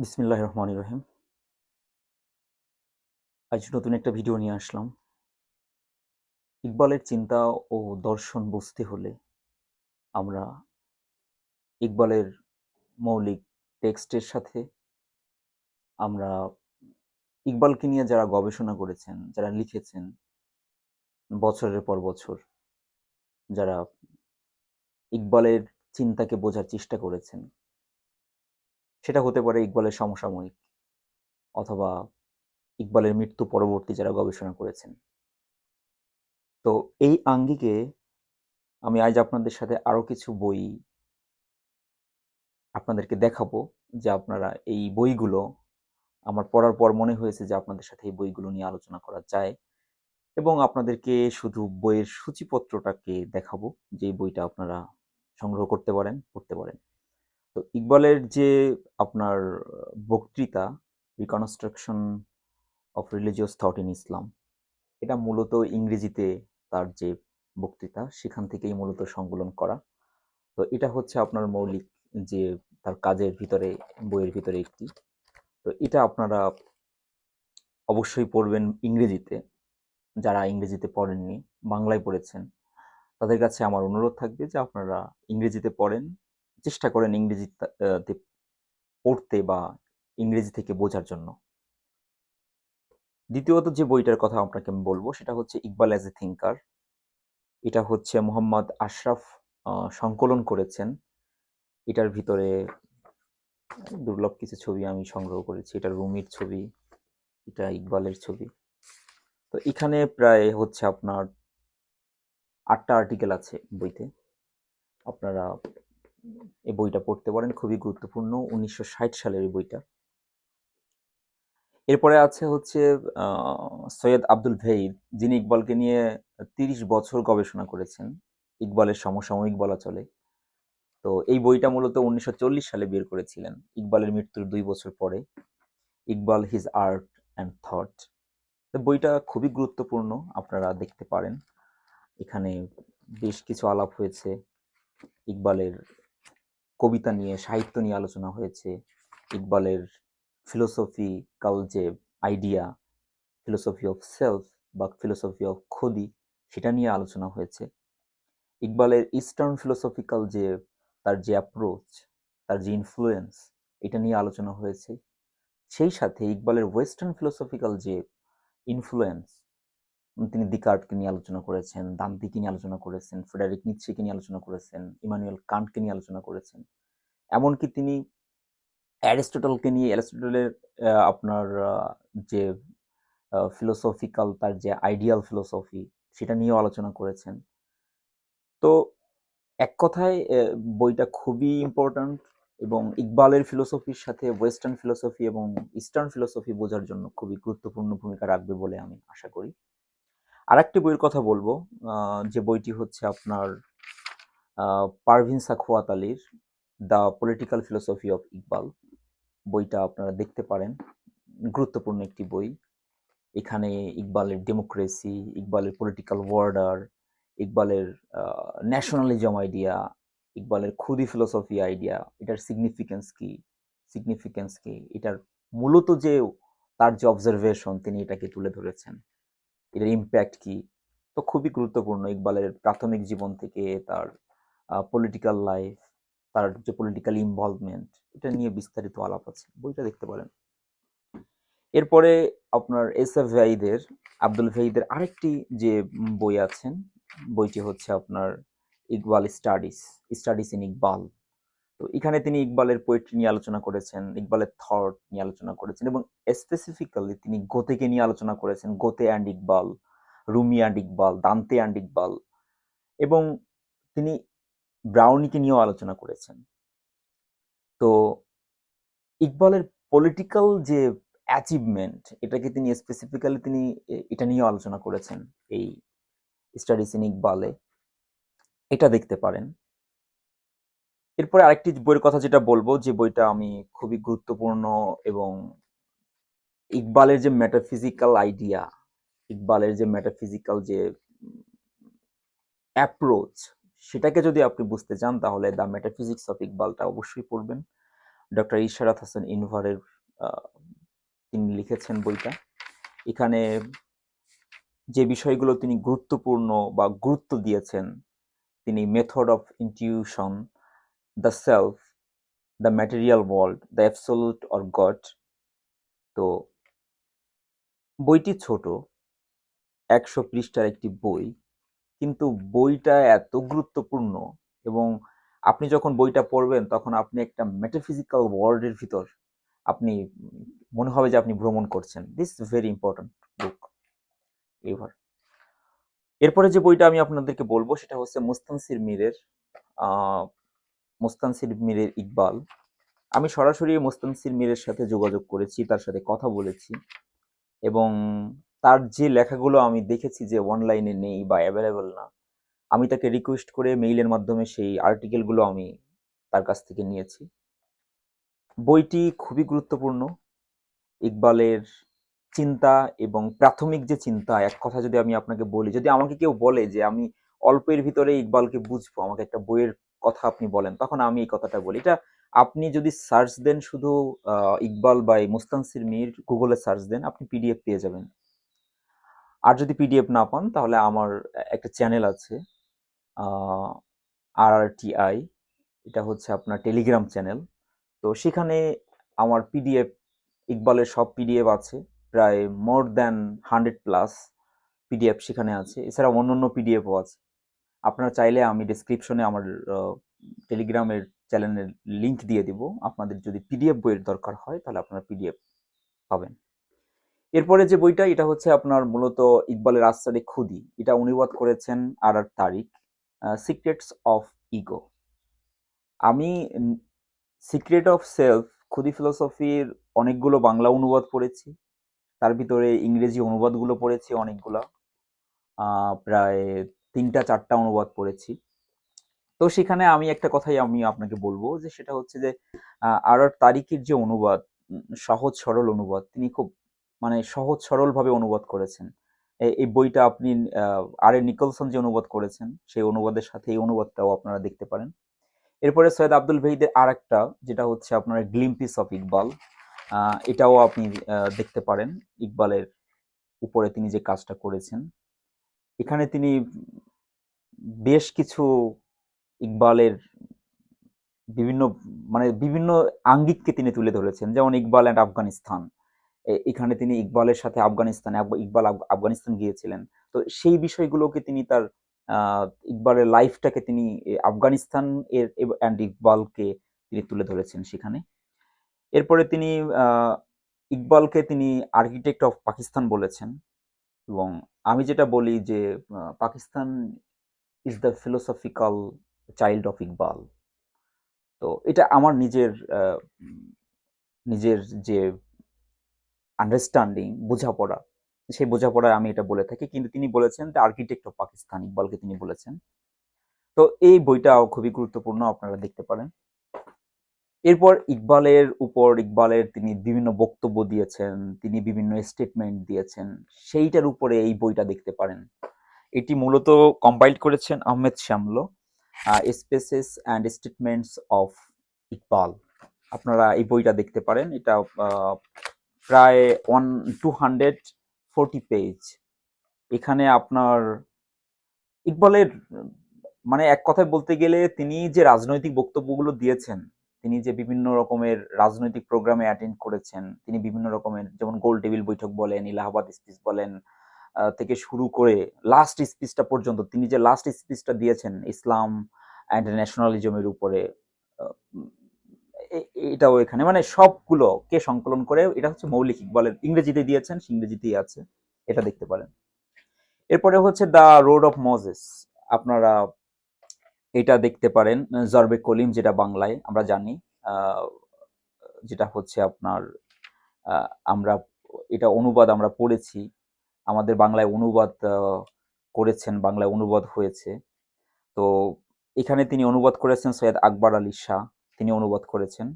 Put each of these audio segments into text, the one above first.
বিসমিল্লাহ রহমান রহিম। আজ নতুন একটা ভিডিও নিয়ে আসলাম। ইকবালের চিন্তা ও দর্শন বুঝতে হলে আমরা ইকবালের মৌলিক টেক্সটের সাথে আমরা ইকবালকে নিয়ে যারা গবেষণা করেছেন, যারা লিখেছেন, বছরের পর বছর যারা ইকবালের চিন্তাকে বোঝার চেষ্টা করেছেন সেটা হতে পারে ইকবালের সমসাময়িক অথবা ইকবালের মৃত্যু পরবর্তী যারা গবেষণা করেছেন। তো এই আঙ্গিকে আমি আজ আপনাদের সাথে আরও কিছু বই আপনাদেরকে দেখাবো যে আপনারা এই বইগুলো, আমার পড়ার পর মনে হয়েছে যে আপনাদের সাথে এই বইগুলো নিয়ে আলোচনা করা যায় এবং আপনাদেরকে শুধু বইয়ের সূচিপত্রটাকে দেখাবো যে বইটা আপনারা সংগ্রহ করতে পারেন, পড়তে পারেন। তো ইকবালের যে আপনার বক্তৃতা reconstruction of religious thought in Islam এটা মূলত ইংরেজিতে তার যে বক্তৃতা, সেখান থেকেই মূলত সংকলন করা। তো এটা হচ্ছে আপনার মৌলিক যে তার কাজের ভিতরে, বইয়ের ভিতরে একটি। তো এটা আপনারা অবশ্যই পড়বেন ইংরেজিতে। যারা ইংরেজিতে পড়েননি, বাংলায় পড়েছেন, তাদের কাছে আমার অনুরোধ থাকবে যে আপনারা ইংরেজিতে পড়েন। চেষ্টা করেন ইংরেজিতে পড়তে বা ইংরেজি থেকে বোঝার জন্য। দ্বিতীয়ত যে বইটার কথা আপনাকে আমি বলব, সেটা হচ্ছে ইকবাল অ্যাজ এ থিঙ্কার এটা হচ্ছে মোহাম্মদ আশরাফ সংকলন করেছেন। এটার ভিতরে দুর্লভ কিছু ছবি আমি সংগ্রহ করেছি। এটা রুমির ছবি, এটা ইকবালের ছবি। তো এখানে প্রায় হচ্ছে আপনার আটটা আর্টিকেল আছে বইতে। আপনারা এই বইটা পড়তে পারেন, খুবই গুরুত্বপূর্ণ, উনিশশো ষাট সালের এই বইটা। এরপরে আছে হচ্ছে সৈয়দ আব্দুল ভেইদ, যিনি ইকবালকে নিয়ে তিরিশ বছর গবেষণা করেছেন। ইকবালের সমসাময়িক বলা চলে। তো এই বইটা মূলত উনিশশো চল্লিশ সালে বের করেছিলেন, ইকবালের মৃত্যুর দুই বছর পরে। Iqbal, his art and thought. বইটা খুবই গুরুত্বপূর্ণ, আপনারা দেখতে পারেন। এখানে বেশ কিছু আলাপ হয়েছে ইকবালের কবিতা নিয়ে, সাহিত্য নিয়ে আলোচনা হয়েছে। ইকবালের ফিলোসফিক্যাল যে আইডিয়া ফিলোসফি অফ সেলফ বা ফিলোসফি অফ খদি সেটা নিয়ে আলোচনা হয়েছে। ইকবালের ইস্টার্ন ফিলোসফিক্যাল যে, তার যে অ্যাপ্রোচ তার যে ইনফ্লুয়েন্স এটা নিয়ে আলোচনা হয়েছে। সেই সাথে ইকবালের ওয়েস্টার্ন ফিলোসফিক্যাল যে ইনফ্লুয়েন্স তিনি দিকার্টকে নিয়ে আলোচনা করেছেন, দান্তিকে নিয়ে আলোচনা করেছেন, ফ্রেডারিক নিচ্ছিকে নিয়ে আলোচনা করেছেন, ইমানুয়েল কান্টকে নিয়ে আলোচনা করেছেন। এমনকি তিনি অ্যারিস্টটলকে নিয়ে, অ্যারিস্টটলের আপনার যে ফিলোসফিক্যাল তার যে আইডিয়াল ফিলোসফি সেটা নিয়েও আলোচনা করেছেন। তো এক কথায় বইটা খুবই ইম্পর্ট্যান্ট এবং ইকবালের ফিলোসফির সাথে ওয়েস্টার্ন ফিলোসফি এবং ইস্টার্ন ফিলোসফি বোঝার জন্য খুবই গুরুত্বপূর্ণ ভূমিকা রাখবে বলে আমি আশা করি। আরেকটি বইয়ের কথা বলব যে বইটি হচ্ছে আপনার পারভিন সাখোয়াত আলীর the political philosophy of Iqbal. বইটা আপনারা দেখতে পারেন, গুরুত্বপূর্ণ একটি বই। এখানে ইকবালের ডেমোক্রেসি, ইকবালের পলিটিক্যাল ওয়ার্ডার, ইকবালের ন্যাশনালিজম আইডিয়া, ইকবালের খুদি ফিলোসফি আইডিয়া, এটার সিগনিফিকেন্স কি সিগনিফিকেন্স কি, এটার মূলত যে তার যে অবজারভেশন তিনি এটাকে তুলে ধরেছেন। এটার ইম্প্যাক্ট কি? তো খুবই গুরুত্বপূর্ণ ইকবালের প্রাথমিক জীবন থেকে তার পলিটিক্যাল লাইফ তার যে পলিটিক্যাল ইনভলভমেন্ট এটা নিয়ে বিস্তারিত আলাপ আছে। বইটা দেখতে পারেন। এরপরে আপনার এস এফ ভাইদের আব্দুল ভাইদের আরেকটি যে বই আছেন, বইটি হচ্ছে আপনার Iqbal studies studies in Iqbal. তো এখানে তিনি ইকবালের পোয়েট্রি নিয়ে আলোচনা করেছেন, ইকবালের থট নিয়ে আলোচনা করেছেন এবং স্পেসিফিক্যালি তিনি গোতেকে নিয়ে আলোচনা করেছেন, Goethe and Iqbal, Rumi and Iqbal, Dante and Iqbal এবং তিনি ব্রাউনিকে নিয়েও আলোচনা করেছেন। তো ইকবালের পলিটিক্যাল যে অ্যাচিভমেন্ট এটাকে তিনি স্পেসিফিক্যালি তিনি এটা নিয়েও আলোচনা করেছেন, এই স্টাডিজ ইন ইকবালে। এটা দেখতে পারেন। এরপরে আরেকটি বইয়ের কথা যেটা বলব, যে বইটা আমি খুবই গুরুত্বপূর্ণ এবং ইকবালের যে মেটাফিজিক্যাল আইডিয়া ইকবালের যে মেটাফিজিক্যাল যে অ্যাপ্রোচ সেটাকে যদি আপনি বুঝতে চান, তাহলে দ্য মেটাফিজিক্স অফ ইকবালটা অবশ্যই পড়বেন। ডক্টর ইশারাত হাসান ইনভারের তিনি লিখেছেন বইটা। এখানে যে বিষয়গুলো তিনি গুরুত্বপূর্ণ বা গুরুত্ব দিয়েছেন, তিনি method of intuition the self the material world the absolute or god তো বইটি ছোট, একশো পৃষ্ঠার একটি বই, কিন্তু বইটা এত গুরুত্বপূর্ণ এবং আপনি যখন বইটা পড়বেন তখন আপনি একটা মেটাফিজিক্যাল ওয়ার্ল্ডের ভিতর আপনি মনে হবে যে আপনি ভ্রমণ করছেন। This very important book ever এরপরে যে বইটা আমি আপনাদেরকে বলব সেটা হচ্ছে মুস্তানসির মিরের মুস্তানসির মিরের ইকবাল। আমি সরাসরি মুস্তানসির মিরের সাথে যোগাযোগ করেছি, তার সাথে কথা বলেছি এবং তার যে লেখাগুলো আমি দেখেছি যে অনলাইনে নেই বা অ্যাভেলেবল না, আমি তাকে রিকোয়েস্ট করে মেইলের মাধ্যমে সেই আর্টিকেলগুলো আমি তার কাছ থেকে নিয়েছি। বইটি খুবই গুরুত্বপূর্ণ। ইকবালের চিন্তা এবং প্রাথমিক যে চিন্তা, এক কথা যদি আমি আপনাকে বলি, যদি আমাকে কেউ বলে যে আমি অল্পের ভিতরে ইকবালকে বুঝব, আমাকে একটা বইয়ের কথা আপনি বলেন, তখন আমি এই কথাটা বলি। এটা আপনি যদি সার্চ দেন শুধু ইকবাল বাই মুস্তানসির মির গুগলে সার্চ দেন, আপনি পিডিএফ পেয়ে যাবেন। আর যদি পিডিএফ না পান, তাহলে আমার একটা চ্যানেল আছে আর আর টি আই এটা হচ্ছে আপনার টেলিগ্রাম চ্যানেল তো সেখানে আমার পিডিএফ ইকবালের সব পিডিএফ আছে, প্রায় more than hundred plus PDF সেখানে আছে। এছাড়া অন্যান্য পিডিএফও আছে। আপনারা চাইলে আমি ডিসক্রিপশনে আমার টেলিগ্রামের চ্যানেলের লিংক দিয়ে দিব। আপনাদের যদি পিডিএফ বইয়ের দরকার হয়, তাহলে আপনারা পিডিএফ পাবেন। এরপরে যে বইটা, এটা হচ্ছে আপনার মূলত ইকবালের আস্তারে খুদি। এটা অনুবাদ করেছেন আর আর তারিক সিক্রেটস অফ ইগো আমি সিক্রেট অফ সেলফ খুদি ফিলোসফির অনেকগুলো বাংলা অনুবাদ পড়েছি। তার ভিতরে ইংরেজি অনুবাদগুলো পড়েছি অনেকগুলো। প্রায় তিনটা, চারটা অনুবাদ পড়েছি। তো সেখানে আমি একটা কথাই আমি আপনাকে বলব যে সেটা হচ্ছে যে আর তারিকের যে অনুবাদ সহজ সরল অনুবাদ, তিনি খুব মানে সহজ সরল ভাবে অনুবাদ করেছেন। এই বইটা আপনি আর এ নিকলসন যে অনুবাদ করেছেন, সেই অনুবাদের সাথে এই অনুবাদটাও আপনারা দেখতে পারেন। এরপরে সৈয়দ আব্দুল ভেহিদের আর একটা যেটা হচ্ছে আপনার গ্লিম্পিস অফ ইকবাল। এটাও আপনি দেখতে পারেন। ইকবালের উপরে তিনি যে কাজটা করেছেন। এখানে তিনি বেশ কিছু ইকবালের বিভিন্ন মানে বিভিন্ন আঙ্গিককে তিনি তুলে ধরেছেন। যেমন ইকবাল অ্যান্ড আফগানিস্তান। এখানে তিনি ইকবালের সাথে আফগানিস্তানে ইকবাল আফ- আফগানিস্তান গিয়েছিলেন। তো সেই বিষয়গুলোকে তিনি তার ইকবালের লাইফটাকে তিনি আফগানিস্তান এর অ্যান্ড ইকবালকে তিনি তুলে ধরেছেন সেখানে। এরপরে তিনি ইকবালকে তিনি আর্কিটেক্ট অফ পাকিস্তান বলেছেন। এবং আমি যেটা বলি যে Pakistan is the philosophical child of Iqbal তো এটা আমার নিজের নিজের যে আন্ডারস্ট্যান্ডিং বোঝাপড়া, সেই বোঝাপড়ায় আমি এটা বলে থাকি। কিন্তু তিনি বলেছেন দ্য আর্কিটেক্ট অফ পাকিস্তান ইকবালকে তিনি বলেছেন। তো এই বইটাও খুবই গুরুত্বপূর্ণ, আপনারা দেখতে পারেন। এরপর ইকবালের উপর ইকবালের তিনি বিভিন্ন বক্তব্য দিয়েছেন, তিনি বিভিন্ন স্টেটমেন্ট দিয়েছেন, সেইটার উপরে এই বইটা দেখতে পারেন। এটি মূলত কম্পাইল করেছেন Ahmed Shamloo speeches and statements of Iqbal. আপনারা এই বইটা দেখতে পারেন, এটা প্রায় one two hundred forty page এখানে আপনার ইকবালের মানে এক কথায় বলতে গেলে তিনি যে রাজনৈতিক বক্তব্যগুলো দিয়েছেন তিনি যে বিভিন্ন রকমের রাজনৈতিক প্রোগ্রামে অ্যাটেন্ড করেছেন, তিনি বিভিন্ন রকমের যেমন গোল টেবিল বৈঠক বলেন ইলাহাবাদ স্পিচ বলেন থেকে শুরু করে লাস্ট স্পিচটা পর্যন্ত তিনি যে লাস্ট স্পিচটা দিয়েছেন ইসলাম অ্যান্ড ন্যাশনালিজমের উপরে এটাও এখানে মানে সবগুলো কে সংকলন করে এটা হচ্ছে মৌলিক ইকবালের ইংরেজিতে দিয়েছেন, ইংরেজিতেই আছে, এটা দেখতে পারেন। এরপরে হচ্ছে দ্য রোড অফ মজেস আপনারা এটা দেখতে পারেন, জরবে কলিম যেটা বাংলায় আমরা জানি যেটা হচ্ছে আপনার আমরা, এটা অনুবাদ আমরা পড়েছি, আমাদের বাংলায় অনুবাদ করেছেন, বাংলায় অনুবাদ হয়েছে। তো এখানে তিনি অনুবাদ করেছেন সৈয়দ আকবর আলী শাহ, তিনি অনুবাদ করেছেন।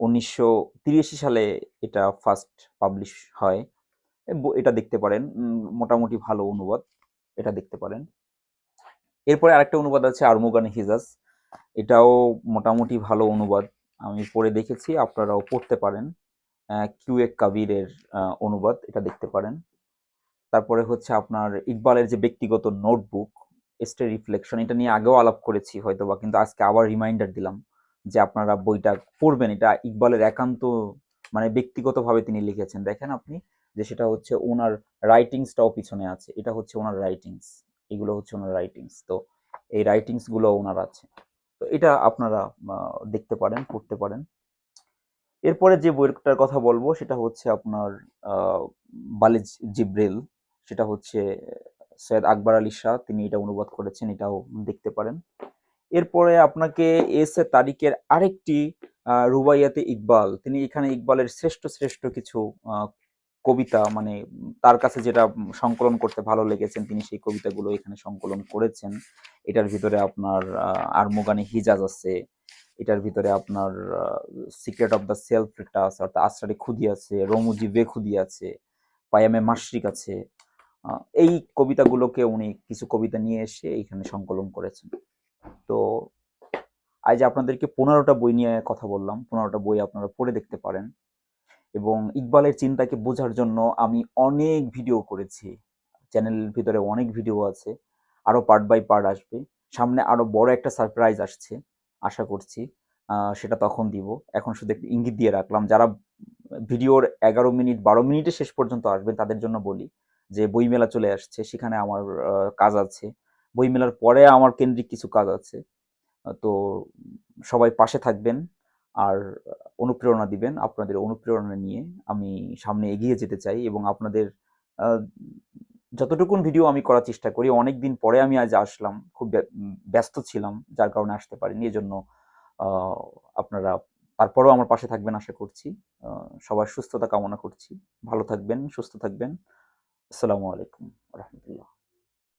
উনিশশো তিরাশি সালে এটা ফার্স্ট পাবলিশ হয়। এটা দেখতে পারেন মোটামুটি ভালো অনুবাদ, এটা দেখতে পারেন। এরপরে আরেকটা অনুবাদ আছে আরমুগান হিজাজ। এটাও মোটামুটি ভালো অনুবাদ। আমি পড়ে দেখেছি, আপনারাও পড়তে পারেন। কিউএক কাবিরের অনুবাদ, এটা দেখতে পারেন। তারপরে হচ্ছে আপনার ইকবালের যে ব্যক্তিগত নোটবুক স্টে রিফ্লেকশন, এটা নিয়ে আগেও আলাপ করেছি হয়তোবা, কিন্তু আজকে আবার রিমাইন্ডার দিলাম যে আপনারা বইটা পড়বেন। এটা ইকবালের একান্ত মানে ব্যক্তিগতভাবে তিনি লিখেছেন। দেখেন আপনি যে সেটা হচ্ছে ওনার রাইটিংসটাও পিছনে আছে। এটা হচ্ছে ওনার রাইটিংস এগুলো হচ্ছে ওনার রাইটিংস তো এই রাইটিংসগুলো ওনার আছে। তো এটা আপনারা দেখতে পারেন, পড়তে পারেন। এরপরে যে বইটার কথা বলব, সেটা হচ্ছে আপনার বালিজ জিব্রেল, সেটা হচ্ছে সৈয়দ আকবর আলী শাহ, তিনি এটা অনুবাদ করেছেন, এটাও দেখতে পারেন। এরপরে আপনাকে এস এ তারিকের আরেকটি রুবাইয়াতে ইকবাল, তিনি এখানে ইকবালের শ্রেষ্ঠ শ্রেষ্ঠ কিছু কবিতা মানে তার কাছে যেটা সংকলন করতে ভালো লেগেছেন, তিনি সেই কবিতাগুলো এখানে সংকলন করেছেন। এটার ভিতরে আপনার আরমোগানি হিজাজ আছে, এটার ভিতরে আপনার সিক্রেট অফ দ্য সেলফ একটা আছে, অর্থাৎ আশ্রারে খুদি আছে, রমুজি বে খুদি আছে, পায়ামে মাসরিক আছে। এই কবিতাগুলোকে উনি কিছু কবিতা নিয়ে এসে এখানে সংকলন করেছেন। তো আজ আপনাদেরকে পনেরোটা বই নিয়ে কথা বললাম, পনেরোটা বই আপনারা পড়ে দেখতে পারেন। এবং ইকবালের চিন্তাকে বোঝার জন্য আমি অনেক ভিডিও করেছি। চ্যানেলের ভিতরে অনেক ভিডিও আছে। আরও পার্ট বাই পার্ট আসবে। সামনে আরও বড় একটা সারপ্রাইজ আসছে, আশা করছি। সেটা তখন দিব। এখন শুধু একটু ইঙ্গিত দিয়ে রাখলাম। যারা ভিডিওর এগারো মিনিট, বারো মিনিটে শেষ পর্যন্ত আসবেন, তাদের জন্য বলি যে, বইমেলা চলে আসছে। সেখানে আমার কাজ আছে। বইমেলার পরে আমার কেন্দ্রিক কিছু কাজ আছে। তো সবাই পাশে থাকবেন। আর অনুপ্রেরণা দিবেন আপনাদের অনুপ্রেরণা নিয়ে আমি সামনে এগিয়ে যেতে চাই এবং আপনাদের যতটুকুন ভিডিও আমি করার চেষ্টা করি অনেক দিন পরে আমি আজ আসলাম, খুব ব্য- ব্যস্ত ছিলাম, যার কারণে আসতে পারিনি, এজন্য আপনারা, তারপরেও আমার পাশে থাকবেন আশা করছি সবার সুস্থতা কামনা করছি, ভালো থাকবেন, সুস্থ থাকবেন, আসসালামু আলাইকুম, রহমতুল্লাহ।